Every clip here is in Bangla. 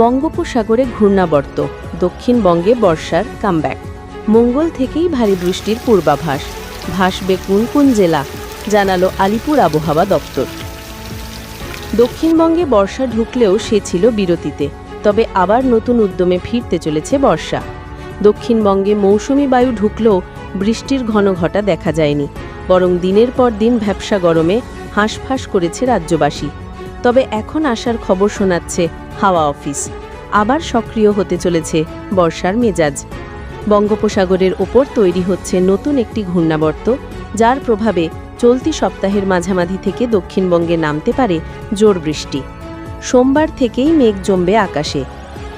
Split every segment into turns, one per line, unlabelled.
বঙ্গোপসাগরে ঘূর্ণাবর্ত দক্ষিণবঙ্গে বর্ষার কামব্যাক। মঙ্গল থেকেই ভারী বৃষ্টির পূর্বাভাস। ভাসবে কোন কোন জেলা, জানালো আলিপুর আবহাওয়া দপ্তর। দক্ষিণবঙ্গে বর্ষা ঢুকলেও সে ছিল বিরতিতে, তবে আবার নতুন উদ্যমে ফিরতে চলেছে বর্ষা। দক্ষিণবঙ্গে মৌসুমি বায়ু ঢুকলেও বৃষ্টির ঘন ঘটা দেখা যায়নি, বরং দিনের পর দিন ভ্যাবসা গরমে হাঁসফাঁস করেছে রাজ্যবাসী। তবে এখন আসার খবর শোনাচ্ছে হাওয়া অফিস। আবার সক্রিয় হতে চলেছে বর্ষার মেজাজ। বঙ্গোপসাগরের ওপর তৈরি হচ্ছে নতুন একটি ঘূর্ণাবর্ত, যার প্রভাবে চলতি সপ্তাহের মাঝামাঝি থেকে দক্ষিণবঙ্গে নামতে পারে জোর বৃষ্টি। সোমবার থেকেই মেঘ জমবে আকাশে।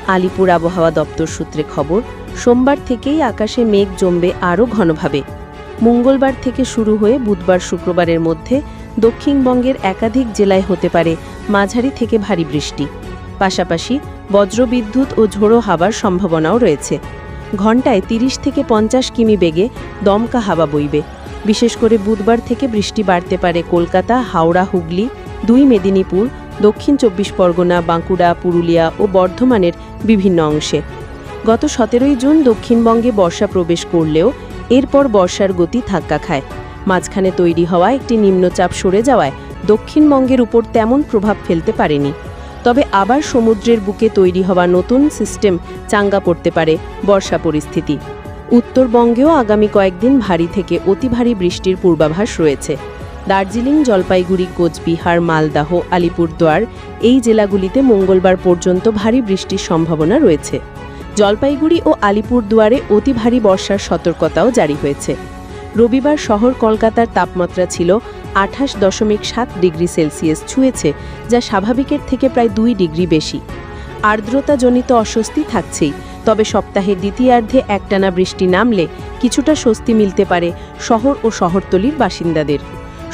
আলিপুর আবহাওয়া দপ্তর সূত্রে খবর, সোমবার থেকেই আকাশে মেঘ জমবে আরও ঘনভাবে। মঙ্গলবার থেকে শুরু হয়ে বুধবার শুক্রবারের মধ্যে দক্ষিণবঙ্গের একাধিক জেলায় হতে পারে মাঝারি থেকে ভারী বৃষ্টি। পাশাপাশি বজ্রবিদ্যুৎ ও ঝোড়ো হাওয়ার সম্ভাবনাও রয়েছে। ঘন্টায় তিরিশ থেকে পঞ্চাশ কিমি বেগে দমকা হাওয়া বইবে। বিশেষ করে বুধবার থেকে বৃষ্টি বাড়তে পারে কলকাতা, হাওড়া, হুগলি, দুই মেদিনীপুর, দক্ষিণ চব্বিশ পরগনা, বাঁকুড়া, পুরুলিয়া ও বর্ধমানের বিভিন্ন অংশে। গত সতেরোই জুন দক্ষিণবঙ্গে বর্ষা প্রবেশ করলেও এরপর বর্ষার গতি ধাক্কা খায়। মাঝখানে তৈরি হওয়া একটি নিম্নচাপ সরে যাওয়ায় দক্ষিণবঙ্গের উপর তেমন প্রভাব ফেলতে পারেনি। তবে আবার সমুদ্রের বুকে তৈরি হওয়া নতুন সিস্টেম চাঙ্গা পড়তে পারে বর্ষা পরিস্থিতি। উত্তরবঙ্গেও আগামী কয়েকদিন ভারী থেকে অতি ভারী বৃষ্টির পূর্বাভাস রয়েছে। দার্জিলিং, জলপাইগুড়ি, কোচবিহার, মালদাহ, আলিপুরদুয়ার এই জেলাগুলিতে মঙ্গলবার পর্যন্ত ভারী বৃষ্টির সম্ভাবনা রয়েছে। জলপাইগুড়ি ও আলিপুরদুয়ারে অতি ভারী বর্ষার সতর্কতাও জারি হয়েছে। রবিবার শহর কলকাতার তাপমাত্রা ছিল আঠাশ দশমিক সাত ডিগ্রি সেলসিয়াস ছুঁয়েছে, যা স্বাভাবিকের থেকে প্রায় দুই ডিগ্রি বেশি। আর্দ্রতাজনিত অস্বস্তি থাকছেই, তবে সপ্তাহের দ্বিতীয়ার্ধে একটানা বৃষ্টি নামলে কিছুটা স্বস্তি মিলতে পারে শহর ও শহরতলির বাসিন্দাদের।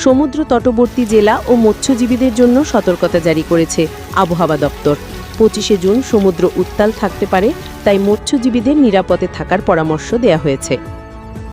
সমুদ্র তটবর্তী জেলা ও মৎস্যজীবীদের জন্য সতর্কতা জারি করেছে আবহাওয়া দপ্তর। পঁচিশে জুন সমুদ্র উত্তাল থাকতে পারে, তাই মৎস্যজীবীদের নিরাপদে থাকার পরামর্শ দেওয়া হয়েছে।